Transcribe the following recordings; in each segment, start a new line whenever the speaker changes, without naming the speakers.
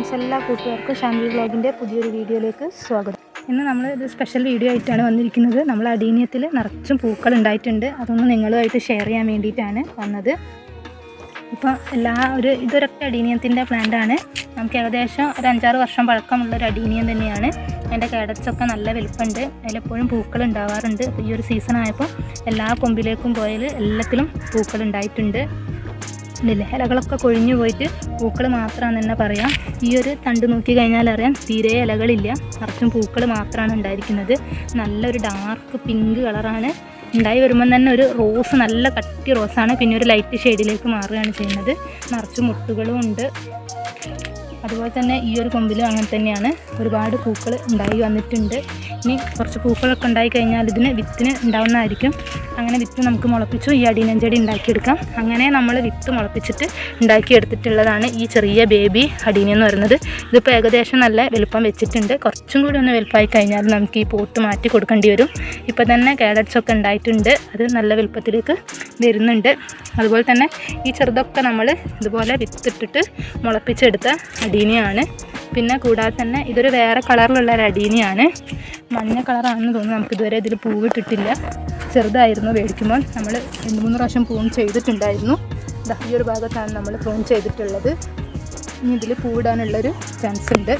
Friends എല്ലാ കൂട്ടുകാർക്കും ഷാൻവി വ്ളോഗിന്റെ പുതിയൊരു വീഡിയോയിലേക്ക് സ്വാഗതം. ഇന്ന് നമ്മൾ ഇത് സ്പെഷ്യൽ വീഡിയോ ആയിട്ടാണ് വന്നിരിക്കുന്നത്. നമ്മൾ അടീനിയത്തിൽ നിറച്ചും പൂക്കൾ ഉണ്ടായിട്ടുണ്ട്. അതൊന്ന് നിങ്ങളുമായിട്ട് ഷെയർ ചെയ്യാൻ വേണ്ടിയിട്ടാണ് വന്നത്. ഇപ്പോൾ എല്ലാ ഒരു ഇതൊരൊക്കെ അടീനിയത്തിന്റെ പ്ലാന്റാണ് നമുക്ക് ഏകദേശം ഒരു അഞ്ചാറ് വർഷം പഴക്കമുള്ള ഒരു അടീനിയം തന്നെയാണ്. അതിന്റെ കേഡറ്റ്സൊക്കെ നല്ല വലുപ്പമുണ്ട്. അതിലെപ്പോഴും പൂക്കൾ ഉണ്ടാവാറുണ്ട്. ഈ ഒരു സീസൺ ആയപ്പോൾ എല്ലാ കൊമ്പിലേക്കും പോയാൽ എല്ലാത്തിലും പൂക്കൾ ഉണ്ടായിട്ടുണ്ട്. ഇല്ലേ ഇലകളൊക്കെ കൊഴിഞ്ഞു പോയിട്ട് പൂക്കൾ മാത്രമാണെന്ന് തന്നെ പറയാം. ഈ ഒരു തണ്ട് നോക്കി കഴിഞ്ഞാൽ അറിയാം തീരെ ഇലകളില്ല. നിറച്ചും പൂക്കൾ മാത്രമാണ് ഉണ്ടായിരിക്കുന്നത്. നല്ലൊരു ഡാർക്ക് പിങ്ക് കളറാണ്. ഉണ്ടായി വരുമ്പം തന്നെ ഒരു റോസ് നല്ല കട്ടി റോസാണ്. പിന്നെ ഒരു ലൈറ്റ് ഷെയ്ഡിലേക്ക് മാറുകയാണ് ചെയ്യുന്നത്. നിറച്ച് മുട്ടുകളും ഉണ്ട്. അതുപോലെ തന്നെ ഈ ഒരു കൊമ്പിലും അങ്ങനെ തന്നെയാണ്. ഒരുപാട് പൂക്കൾ ഉണ്ടായി വന്നിട്ടുണ്ട്. ഇനി കുറച്ച് പൂക്കളൊക്കെ ഉണ്ടായി കഴിഞ്ഞാൽ ഇതിന് വിത്തിന് ഉണ്ടാവുന്നതായിരിക്കും. അങ്ങനെ വിത്ത് നമുക്ക് മുളപ്പിച്ചു ഈ അടീനം ചെടി ഉണ്ടാക്കിയെടുക്കാം. അങ്ങനെ നമ്മൾ വിത്ത് മുളപ്പിച്ചിട്ട് ഉണ്ടാക്കിയെടുത്തിട്ടുള്ളതാണ് ഈ ചെറിയ ബേബി അടീനം എന്ന് പറയുന്നത്. ഇതിപ്പോൾ ഏകദേശം നല്ല വലുപ്പം വെച്ചിട്ടുണ്ട്. കുറച്ചും കൂടി ഒന്ന് വലുപ്പമായി കഴിഞ്ഞാൽ നമുക്ക് ഈ പോട്ട് മാറ്റി കൊടുക്കേണ്ടി വരും. ഇപ്പോൾ തന്നെ കാഡറ്റ്സൊക്കെ ഉണ്ടായിട്ടുണ്ട്. അത് നല്ല വലുപ്പത്തിലേക്ക് വരുന്നുണ്ട്. അതുപോലെ തന്നെ ഈ ചെറുതൊക്കെ നമ്മൾ ഇതുപോലെ വിത്തിട്ടിട്ട് മുളപ്പിച്ചെടുത്ത അടീനിയാണ്. പിന്നെ കൂടാതെ തന്നെ ഇതൊരു വേറെ കളറിലുള്ള ഒരു അടീനിയാണ്. മഞ്ഞ കളറാണെന്ന് തോന്നുന്നു നമുക്ക് ഇതുവരെ ഇതിൽ പൂവിട്ടിട്ടില്ല. ചെറുതായിരുന്നു മേടിക്കുമ്പോൾ. നമ്മൾ രണ്ട് മൂന്ന് പ്രാവശ്യം പ്രൂൺ ചെയ്തിട്ടുണ്ടായിരുന്നു. ഈ ഒരു ഭാഗത്താണ് നമ്മൾ പൂൺ ചെയ്തിട്ടുള്ളത്. ഇനി ഇതിൽ പൂവിടാനുള്ളൊരു ചാൻസ് ഉണ്ട്.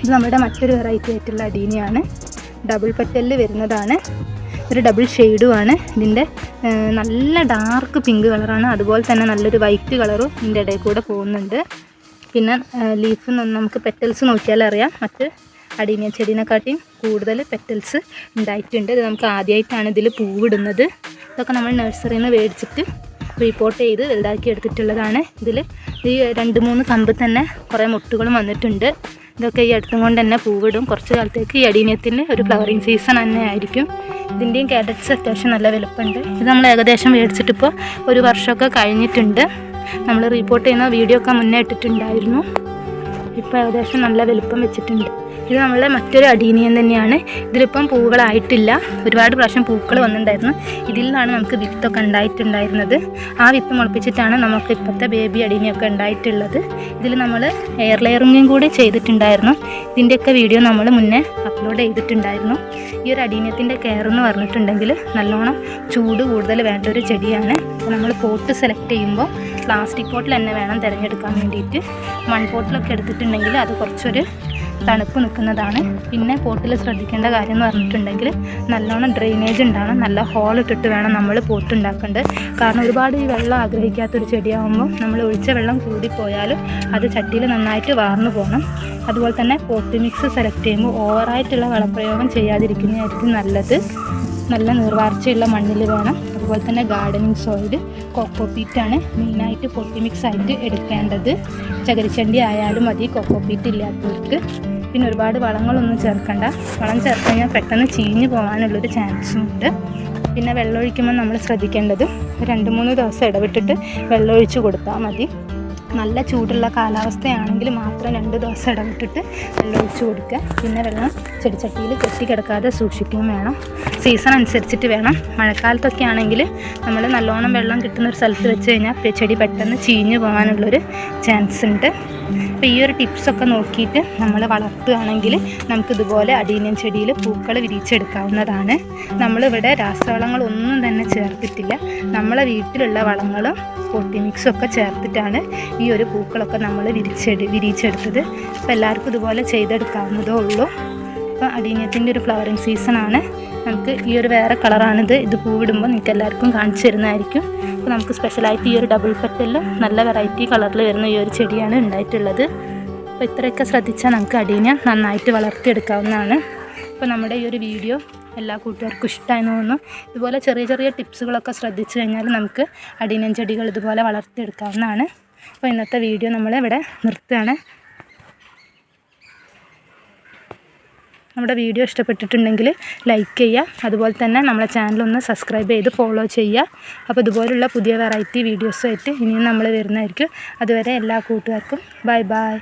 ഇത് നമ്മുടെ മറ്റൊരു വെറൈറ്റി ആയിട്ടുള്ള അടീനിയാണ്. ഡബിൾ പെറ്റലിൽ വരുന്നതാണ്. ഒരു ഡബിൾ ഷെയ്ഡുമാണ് ഇതിന്റെ നല്ല ഡാർക്ക് പിങ്ക് കളറാണ് അതുപോലെ തന്നെ നല്ലൊരു വൈറ്റ് കളറും ഇതിന്റെ ഇടയിൽ കൂടെ പോകുന്നുണ്ട്. പിന്നെ ലീഫ് നമുക്ക് പെറ്റൽസ് നോക്കിയാൽ അറിയാം. മറ്റ് അടീനിയ ചെടീനെക്കാട്ടിയും കൂടുതൽ പെറ്റൽസ് ഉണ്ടായിട്ടുണ്ട്. ഇത് നമുക്ക് ആദ്യമായിട്ടാണ് ഇതിൽ പൂവിടുന്നത്. ഇതൊക്കെ നമ്മൾ നഴ്സറിയിൽ നിന്ന് മേടിച്ചിട്ട് റീപ്പോർട്ട് ചെയ്ത് വലുതാക്കി എടുത്തിട്ടുള്ളതാണ് ഇതിൽ ഈ രണ്ട് മൂന്ന് കമ്പ് തന്നെ കുറേ മുട്ടുകളും വന്നിട്ടുണ്ട്. ഇതൊക്കെ ഈ അടുത്തും കൊണ്ട് തന്നെ പൂവിടും. കുറച്ച് കാലത്തേക്ക് ഈ അടീനിയത്തിന് ഒരു ഫ്ലവറിങ് സീസൺ തന്നെ ആയിരിക്കും. ഇതിന്റെയും കാരറ്റ്സ് അത്യാവശ്യം നല്ല വലുപ്പമുണ്ട്. ഇത് നമ്മൾ ഏകദേശം മേടിച്ചിട്ടിപ്പോൾ ഒരു വർഷമൊക്കെ കഴിഞ്ഞിട്ടുണ്ട്. നമ്മൾ റിപ്പോർട്ട് ചെയ്യുന്ന വീഡിയോ ഒക്കെ മുന്നേ ഇട്ടിട്ടുണ്ടായിരുന്നു. ഇപ്പോൾ ഏകദേശം നല്ല വലുപ്പം വെച്ചിട്ടുണ്ട്. ഇത് നമ്മളെ മറ്റൊരു അടീനിയം തന്നെയാണ്. ഇതിലിപ്പം പൂക്കളായിട്ടില്ല. ഒരുപാട് പ്രാവശ്യം പൂക്കൾ വന്നിട്ടുണ്ടായിരുന്നു. നിന്നാണ് നമുക്ക് വിത്തൊക്കെ ഉണ്ടായിട്ടുണ്ടായിരുന്നത്. ആ വിത്ത് മുളപ്പിച്ചിട്ടാണ് നമുക്ക് ഇപ്പോഴത്തെ ബേബി അടീനിയൊക്കെ ഉണ്ടായിട്ടുള്ളത്. ഇതിൽ നമ്മൾ എയർ ലെയറിങ്ങും കൂടി ചെയ്തിട്ടുണ്ടായിരുന്നു. ഇതിന്റെയൊക്കെ വീഡിയോ നമ്മൾ മുന്നേ അപ്ലോഡ് ചെയ്തിട്ടുണ്ടായിരുന്നു. ഈ ഒരു അടീനിയത്തിന്റെ കെയർ എന്ന് പറഞ്ഞിട്ടുണ്ടെങ്കിൽ നല്ലോണം ചൂട് കൂടുതൽ വേണ്ട ഒരു ചെടിയാണ്. അപ്പോൾ നമ്മൾ പോട്ട് സെലക്ട് ചെയ്യുമ്പോൾ പ്ലാസ്റ്റിക് ബോട്ടിൽ തന്നെ വേണം തിരഞ്ഞെടുക്കാൻ വേണ്ടിയിട്ട്. മൺപോട്ടിലൊക്കെ എടുത്തിട്ടുണ്ടെങ്കിൽ അത് കുറച്ചൊരു തണുപ്പ് നിൽക്കുന്നതാണ്. പിന്നെ പോട്ടിൽ ശ്രദ്ധിക്കേണ്ട കാര്യം എന്ന് പറഞ്ഞിട്ടുണ്ടെങ്കിൽ നല്ലോണം ഡ്രെയിനേജ് ഉണ്ടാവണം. നല്ല ഹോൾ ഇട്ടിട്ട് വേണം നമ്മൾ പോട്ട് ഉണ്ടാക്കേണ്ടത്. കാരണം ഒരുപാട് ഈ വെള്ളം ആഗ്രഹിക്കാത്തൊരു ചെടിയാകുമ്പോൾ നമ്മൾ ഒഴിച്ച വെള്ളം കൂടിപ്പോയാലും അത് ചട്ടിയിൽ നന്നായിട്ട് വാർന്നു പോകണം. അതുപോലെ തന്നെ പോട്ട് മിക്സ് സെലക്ട് ചെയ്യുമ്പോൾ ഓവറായിട്ടുള്ള വളപ്രയോഗം ചെയ്യാതിരിക്കുന്നതായിരിക്കും നല്ലത്. നല്ല നീർവാർച്ചയുള്ള മണ്ണിൽ വേണം. അതുപോലെ തന്നെ ഗാർഡനിങ് സോയിൽ കൊക്കോപ്പീറ്റാണ് മെയിനായിട്ട് പൊട്ടി മിക്സ് ആയിട്ട് എടുക്കേണ്ടത്. ചകിരിച്ചണ്ടി ആയാലും മതി കൊക്കോപ്പീറ്റ് ഇല്ലാത്തവർക്ക്. പിന്നെ ഒരുപാട് വളങ്ങളൊന്നും ചേർക്കണ്ട. വളം ചേർത്ത് കഴിഞ്ഞാൽ പെട്ടെന്ന് ചീഞ്ഞു പോകാനുള്ളൊരു ചാൻസും ഉണ്ട്. പിന്നെ വെള്ളമൊഴിക്കുമ്പോൾ നമ്മൾ ശ്രദ്ധിക്കേണ്ടത് രണ്ട് മൂന്ന് ദിവസം ഇടവിട്ടിട്ട് വെള്ളമൊഴിച്ച് കൊടുത്താൽ മതി. നല്ല ചൂടുള്ള കാലാവസ്ഥയാണെങ്കിൽ മാത്രം രണ്ട് ദിവസം ഇടവിട്ടിട്ട് വെള്ളം ഒഴിച്ചു കൊടുക്കുക. പിന്നെ വെള്ളം ചെടിച്ചട്ടിയിൽ കെട്ടിക്കിടക്കാതെ സൂക്ഷിക്കുകയും വേണം. സീസൺ അനുസരിച്ചിട്ട് വേണം. മഴക്കാലത്തൊക്കെ ആണെങ്കിൽ നമ്മൾ നല്ലോണം വെള്ളം കിട്ടുന്ന ഒരു സ്ഥലത്ത് വെച്ച് കഴിഞ്ഞാൽ ചെടി പെട്ടെന്ന് ചീഞ്ഞു പോകാനുള്ളൊരു ചാൻസ് ഉണ്ട്. അപ്പോൾ ഈ ഒരു ടിപ്സൊക്കെ നോക്കിയിട്ട് നമ്മൾ വളർത്തുകയാണെങ്കിൽ നമുക്കിതുപോലെ അടീനിയൻ ചെടിയിൽ പൂക്കൾ വിരിച്ചെടുക്കാവുന്നതാണ് നമ്മളിവിടെ രാസവളങ്ങളൊന്നും തന്നെ ചേർത്തിട്ടില്ല. നമ്മളെ വീട്ടിലുള്ള വളങ്ങളും പൊട്ടി മിക്സും ഒക്കെ ചേർത്തിട്ടാണ് ഈ ഒരു പൂക്കളൊക്കെ നമ്മൾ വിരിച്ചെടു വിരിയിച്ചെടുത്തത്. അപ്പോൾ എല്ലാവർക്കും ഇതുപോലെ ചെയ്തെടുക്കാവുന്നതേ ഉള്ളൂ. അപ്പോൾ അടീനിയത്തിന്റെ ഒരു ഫ്ലവറിങ് സീസണാണ്. നമുക്ക് ഈ ഒരു വേറെ കളറാണിത്. ഇത് പൂവിടുമ്പോൾ നിങ്ങൾക്ക് എല്ലാവർക്കും കാണിച്ചു തരുന്നതായിരിക്കും. അപ്പോൾ നമുക്ക് സ്പെഷ്യലായിട്ട് ഈ ഒരു ഡബിൾ പെറ്റലിൽ നല്ല വെറൈറ്റി കളറിൽ വരുന്ന ഈ ഒരു ചെടിയാണ് ഉണ്ടായിട്ടുള്ളത്. അപ്പോൾ ഇത്രയൊക്കെ ശ്രദ്ധിച്ചാൽ നമുക്ക് അടീനെ നന്നായിട്ട് വളർത്തിയെടുക്കാവുന്നതാണ്. അപ്പോൾ നമ്മുടെ ഈ ഒരു വീഡിയോ എല്ലാ കൂട്ടുകാർക്കും ഇഷ്ടമായെന്ന് തോന്നുന്നു. ഇതുപോലെ ചെറിയ ചെറിയ ടിപ്സുകളൊക്കെ ശ്രദ്ധിച്ചു കഴിഞ്ഞാൽ നമുക്ക് അടിനം ചെടികൾ ഇതുപോലെ വളർത്തിയെടുക്കാവുന്നതാണ്. അപ്പോൾ ഇന്നത്തെ വീഡിയോ നമ്മൾ ഇവിടെ നിർത്തുകയാണ്. നമ്മുടെ വീഡിയോ ഇഷ്ടപ്പെട്ടിട്ടുണ്ടെങ്കിൽ ലൈക്ക് ചെയ്യുക. അതുപോലെ തന്നെ നമ്മളെ ചാനലൊന്ന് സബ്സ്ക്രൈബ് ചെയ്ത് ഫോളോ ചെയ്യുക. അപ്പോൾ ഇതുപോലുള്ള പുതിയ വെറൈറ്റി വീഡിയോസുമായിട്ട് ഇനിയും നമ്മൾ വരുന്നതായിരിക്കും. അതുവരെ എല്ലാ കൂട്ടുകാർക്കും ബൈ ബൈ